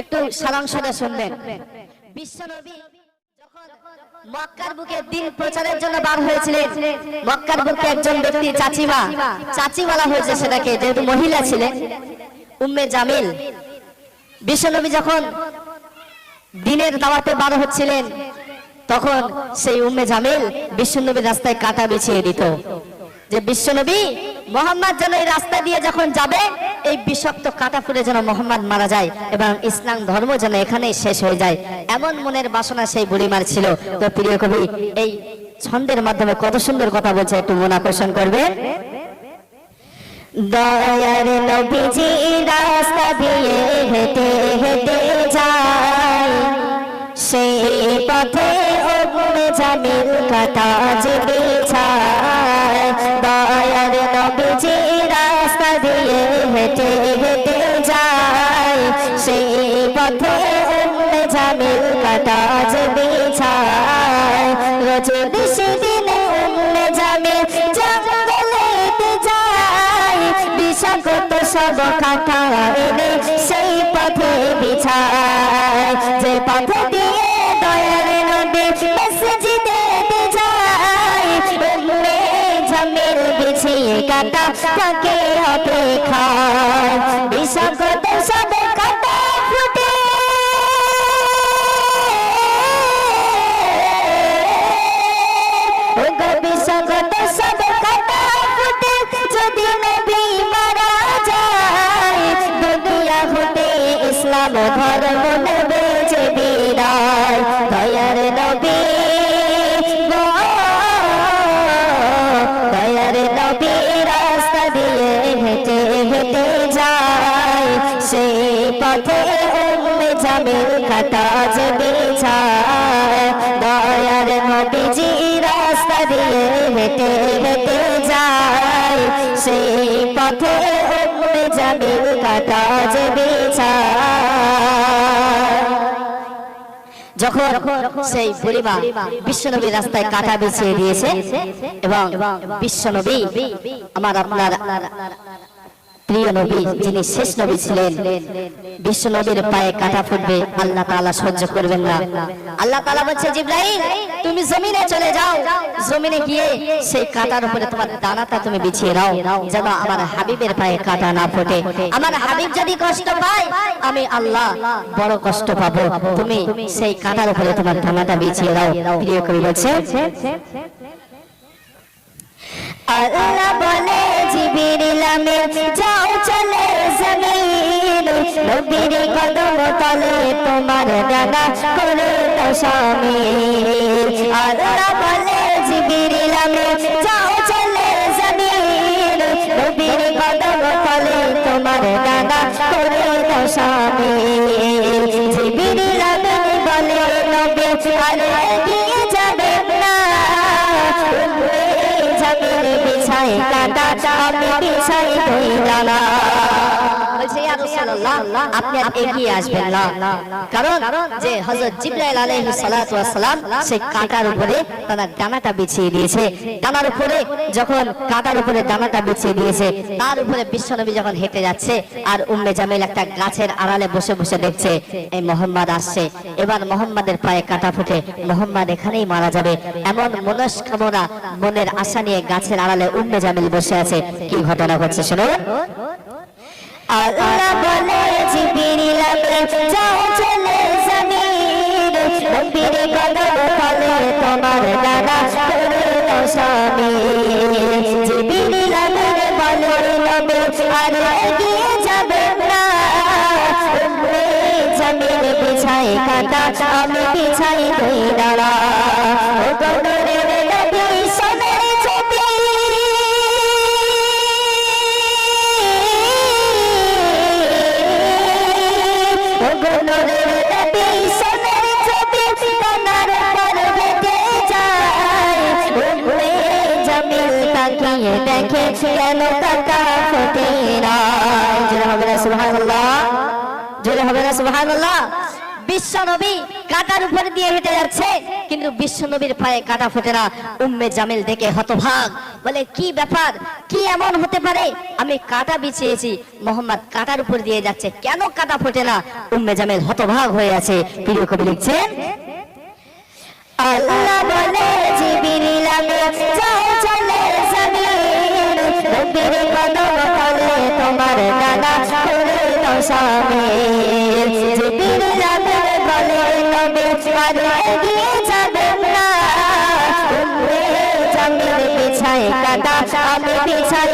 একটু সারাংশটা শুনবেন। বিশ্বনবী মক্কার বুকে দিন প্রচারের জন্য বার হয়েছিলেন, মক্কার বুকে একজন ব্যক্তি চাচিমা চাচি বলা হয়েছে সেটাকে, যেহেতু মহিলা ছিলেন, উম্মে জামিল। বিশ্বনবী যখন দিনের দাওয়াতে বার হচ্ছিলেন, তখন সেই উম্মে জামিল বিশ্বনবীর রাস্তায় কাটা বিছিয়ে দিত। যে বিশ্বনবী মোহাম্মদ যেন এই রাস্তা দিয়ে যখন যাবে এই বিষাক্ত কাটা ফুলে যেন মোহাম্মদ মারা যায় এবং ইসলাম ধর্ম যেন এখানেই শেষ হয়ে যায়। এমন মনের বাসনা সেই বুড়িমার ছিল। তো প্রিয় কবি, এই ছন্দের মাধ্যমে কত সুন্দর কথা বলছে একটু মন আকর্ষণ করবে। দয়ার নবীজি রাস্তা দিয়ে হেঁটে হেঁটে যায়। সেই পথে জামিল কাটা যে বিছায় দয়ার নবীজি রাস্তা দিয়ে হেঁটে হেঁটে যায়। সেই পথে অগ্নে জামিল কাটা যে বিছায় রোজ দিনে অগ্নে জামিল জঙ্গলেতে যায়। বিষাক্ত সব কাটা বিছিয়ে কাটা তাকে কাটা বিছায় দয়ার নবীজি রাস্তা দিয়ে হেঁটে হেঁটে যায়। সেই পথে উম্মে জামিল কাটা যে বিছায় যখন সেই বুড়িমা বিশ্বনবী রাস্তায় কাটা বিছিয়ে দিয়েছে, এবং বিশ্বনবী আমার আপনার প্রিয় নবী যিনি শেষ নবী ছিলেন, বিশ্ব নবীর পায়ে কাটা ফুটবে, আল্লাহ তাআলা সহ্য করবেন না। আল্লাহ তাআলা বলছে, জিব্রাইল, তুমি জমিনে চলে যাও। জমিনে গিয়ে সেই কাটার উপরে তোমার দানাটা তুমি বিছিয়ে দাও, যেন আমার হাবিবের পায়ে কাটা না ফোটে। আমার হাবিব যদি কষ্ট পায়, আমি আল্লাহ বড় কষ্ট পাবো। তুমি সেই কাটার উপরে তোমার দানাটা বিছিয়ে দাও। প্রিয় কবি বলছে, আল্লাহ বলে জিবিরিল আমি যাও চলে জমিন। নবীর কদম তলে তোমার ডানা করে দাও শামিল আল্লাহ বলে জিবিরিল আমি যাও চলে জমিন। নবীর কদম তলে তোমার ডানা করে দাও শামিল জিবিরিল আমি বলে, নবী আর কাটা আমি ইয়া রাসূলুল্লাহ আপনি আর এগিয়ে আসবেন না। কারণ যে হযরত জিবরাইল আলাইহিস সালাতু ওয়াস সালাম সেই কাঁটার উপরে তার ডানাটা বিছিয়ে দিয়েছে। ডানার উপরে যখন কাঁটার উপরে ডানাটা বিছিয়ে দিয়েছে তার উপরে বিশ্বনবী যখন হেঁটে যাচ্ছে আর উম্মে জামিল একটা গাছের আড়ালে বসে বসে দেখছে এই মোহাম্মদ আসছে। এবার মোহাম্মদের পায়ে কাটা ফুটে মোহাম্মদ এখানেই মারা যাবে। এমন মনস্কামনা মনের আশা নিয়ে গাছের আড়ালে উম্মে জামিল বসে আছে। কি ঘটনা ঘটছে শোনো আল্লাহ বলে জিবরিল যাও চলে জমিন নবীর কদম তলে তোমার ডানা করে কাটা আমি বিছাই দই দাঁড়া। তাকিয়ে দেখে কেন কাটা ফোটে জোরে হবে না, সুবহানাল্লাহ। জোরে হবে না, সুবহানাল্লাহ। বিশ্ব কাটার উপর দিয়ে হেঁটে যাচ্ছে, কিন্তু বিশ্ব পায়ে কাটা ফোটে না। উম্মে জামিল দেখে হতভাগ। বলে, কি ব্যাপার? কি এমন হতে পারে? আমি কাটা বিছিয়েছি। মোহাম্মদ কাটার উপর দিয়ে যাচ্ছে। কেন কাটা ফোটে না? উম্মে জামিল হতভাগ হয়ে আছে। প্রিয় কবি লিখছেন, আল্লাহ বলে জমিন কদম তলে তোমার দাদা করে তো শামিল জিবিরিল আমি বলে তবে আর এগিয়ে যাবে না উম্মে জামিল বিছাই কাটা আমি বিছাই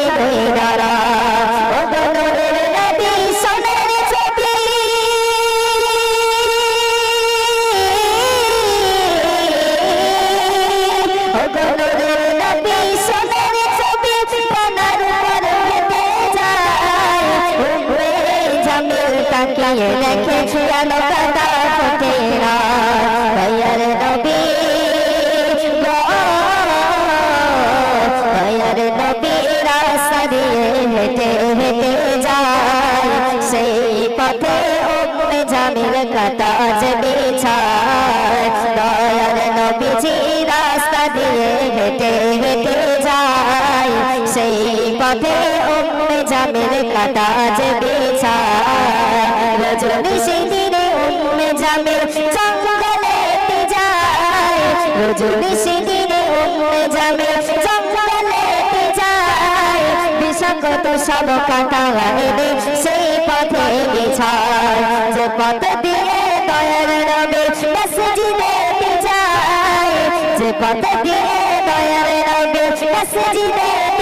তাকিয়ে দেখে কেন কাটা ফোটে না। দয়ার নবী দয়ার নবী, রাস্তা দিয়ে হেঁটে হেঁটে যায়। সেই পথে উম্মে জামিল কাটা যে বিছায়। দয়ার কাটা যে বিছায় রজনী সেদিনে উম্মে জামিল জঙ্গলে যায়। রজনী সেদিনে উম্মে জামিল জঙ্গলে যায়। বিষাক্ত সব কাটা সেই পথে যে পথ দিয়ে দয়ার নবী যে পথ দিয়ে দয়ার নবী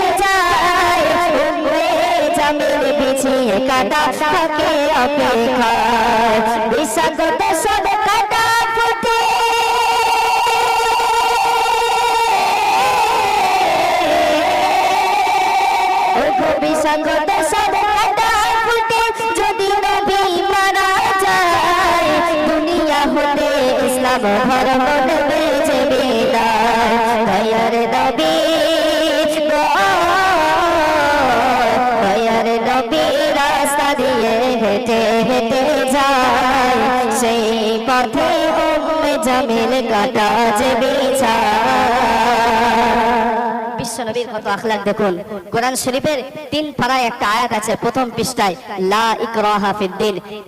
জামিল বিছিয়ে কাটা থাকে অপেক্ষায় বিষাক্ত সব কাটা ফুটে বিসঙ্গত সব কাটা ফুটে, যদি নবী মারা যায়, দুনিয়া হতে ইসলাম ধর্ম দয়ার পথে উম্মে জামিল কাটা যে বিছায় কত আখলাক দেখুন। কোরআন শরীফের তিন পাড়ায় একটা আয়াত আছে, প্রথম পৃষ্ঠায়, লা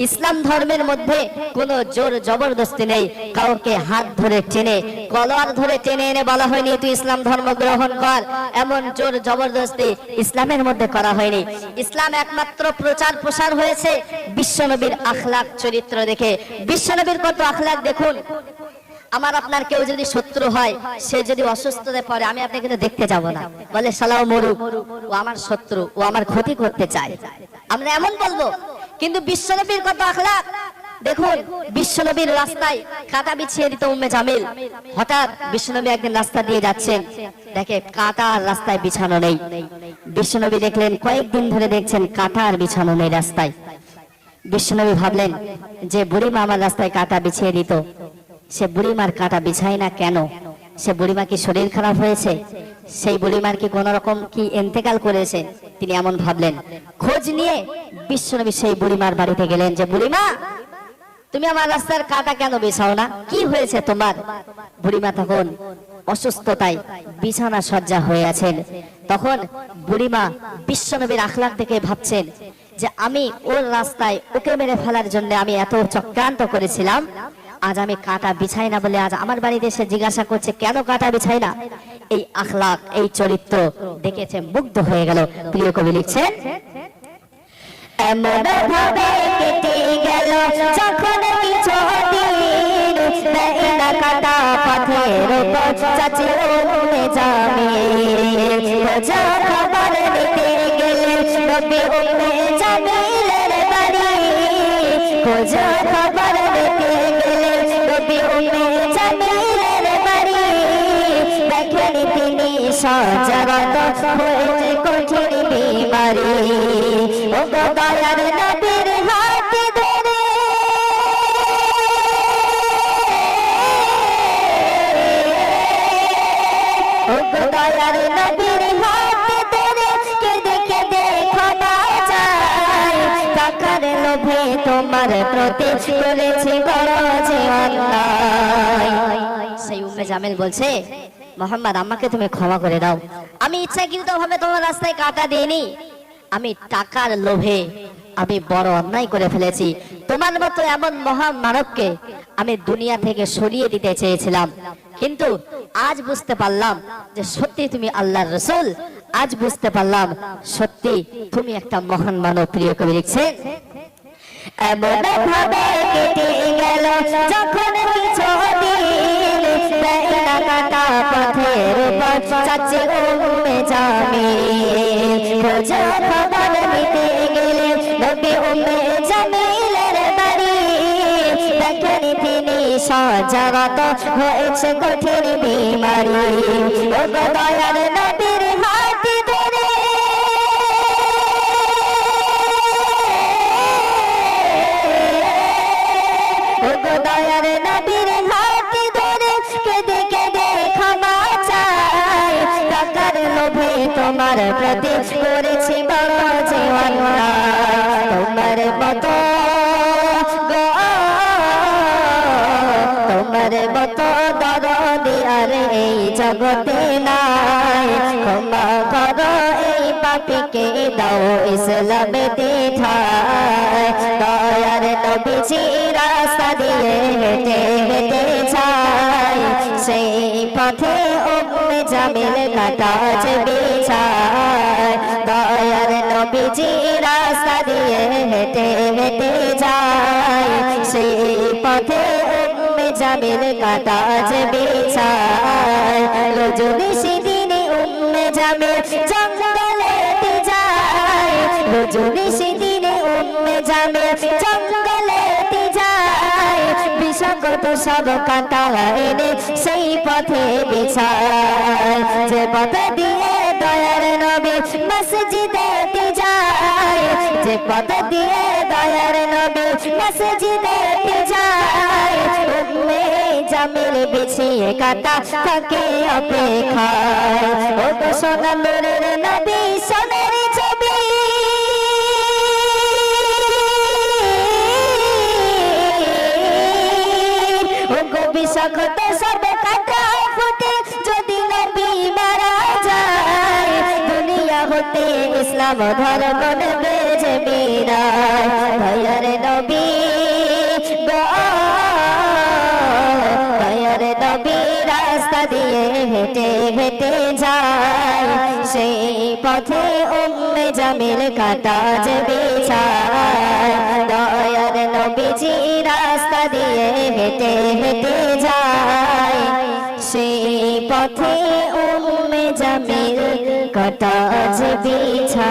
ইসলাম ধর্মের মধ্যে কোনো জোর জবরদস্তি নেই। কাউকে হাত ধরে টেনে কলার ধরে টেনে এনে বলা হয়নি, তুই ইসলাম ধর্ম গ্রহণ কর। এমন জোর জবরদস্তি ইসলামের মধ্যে করা হয়নি। ইসলাম একমাত্র প্রচার প্রসার হয়েছে বিশ্বনবীর আখলাক চরিত্র দেখে। বিশ্বনবীর কত আখলাক দেখুন। আমার আপনার কেউ যদি শত্রু হয়, সে যদি অসুস্থতায় পড়ে, আমি আপনাকে কিন্তু দেখতে যাব না। বলে, সালাও মরুক। ও আমার শত্রু, ও আমার ক্ষতি করতে চায়। আমরা এমন বলব, কিন্তু বিশ্বনবীর কত আখলাক? দেখুন, বিশ্বনবীর রাস্তায় কাঁটা বিছিয়ে দিত উম্মে জামিল। হঠাৎ বিশ্বনবী একদিন রাস্তা দিয়ে যাচ্ছেন। দেখে কাঁটা আর রাস্তায় বিছানো নেই। বিশ্বনবী দেখলেন, কয়েকদিন ধরে দেখছেন কাঁটা আর বিছানো নেই রাস্তায়। বিশ্বনবী ভাবলেন, যে বুড়িমা আমার রাস্তায় কাটা বিছিয়ে দিত সে বুড়িমার কাটা বিছায় না কেন? সে বুড়িমা কি শরীর খারাপ হয়েছে? সেই বুড়িমার কি কোন রকম কি এন্তেকাল করেছে? তিনি এমন ভাবলেন। খোঁজ নিয়ে বিশ্বনবী সেই বুড়িমার বাড়িতে গেলেন যে, বুড়িমা, তুমি আমার রাস্তার কাটা কেন বিছাও না? কি হয়েছে তোমার? বুড়িমা তখন অসুস্থতায় বিছানা সজ্জা হয়ে আছেন। তখন বুড়িমা বিশ্বনবীর আখলাক থেকে ভাবছেন যে, আমি ওর রাস্তায় ওকে মেরে ফেলার জন্য আমি এত চক্রান্ত করেছিলাম আজ আমি কাটা বিছাই না বলে আজ আমার বাড়িতে এসে জিজ্ঞাসা করছে, কেন কাটা বিছাই না? এই আখলাক এই চরিত্র দেখেছে, মুগ্ধ হয়ে গেল। প্রিয় কবি খোঁজা খবর সজাগত হয়েছে কঠিন বিমারি। ও দয়ার নবীর হাত ধরে। ও দয়ার নবীর হাত ধরে। কেঁদে কেঁদে ক্ষমা চাই। টাকার লোভে তোমার প্রতি করেছি বড় যে সেই উম্মে জামিল বলছে মোহাম্মদ, আমাকে তুমি ক্ষমা করে দাও। আমি ইচ্ছাকৃত ভাবে তোমার রাস্তায় কাটা দিইনি। আমি টাকার লোভে, আমি বড় অন্যায় করে ফেলেছি। তোমার মতো এমন মহান মানবকে আমি দুনিয়া থেকে সরিয়ে দিতে চেয়েছিলাম। কিন্তু আজ বুঝতে পারলাম যে সত্যি তুমি আল্লাহর রসুল। আজ বুঝতে পারলাম সত্যি তুমি একটা মহান মানব, প্রিয় কবি লিখছেন, এমন ভাবে কেটে গেল যখন কিছু কাটা পথের পথ চাচি উম্মে জামি। রোজা খবর মিটে গেলে নবী উম্মে জামিলের বাড়ি। দেখেন তিনি সজাগত হয়েছে কঠিন বিমারি। ও দয়ার নবীর হাত তোমার প্রতি করেছি বড় অন্যায়। তোমার মতো তোমার মতো দরদি আর এই জগতে নাই। ক্ষমা করো এই পাপিকে, দাও ইসলামে দেখায় দয়ার নবীজি রাস্তা দিয়ে হেঁটে হেঁটে যায়। সেই পথে উম্মে জামিল বিছায় দয়ার নবীজি রাস্তা দিয়ে হেঁটে হেঁটে যায়। সেই পথে উম্মে জামিল কাটাজ বিছায় রজনী সেদিনে উম্মে জামিল জঙ্গলে যায়। রজনী সেদিনে উম্মে জামিল জঙ্গলে যায়। বিষাগত সব কাঁটা এনে সেই পথে বিছায় যে পথে দিয়ে দয়ার নবী মসজিদে যে পথ দিয়ে দয়ার নবী মসজিদে যায় উম্মে জামিল বিছিয়ে কাটা থাকে অপেক্ষায়। ও তো সোনা নূরের নবী, সোনার ছবি। ও গো বিষাক্ত সব ইসলাম ধর্ম বেজে বিরায় ভয়ের নবী ভয়ের নবী রাস্তা দিয়ে হেঁটে হেঁটে যায়, সেই পথে উম্মে জামিল কাটা যে বিছায় দয়ার নবীজি রাস্তা দিয়ে হেঁটে হেঁটে যায় সেই পথে উম্মে জামিল কাটা যে বিছা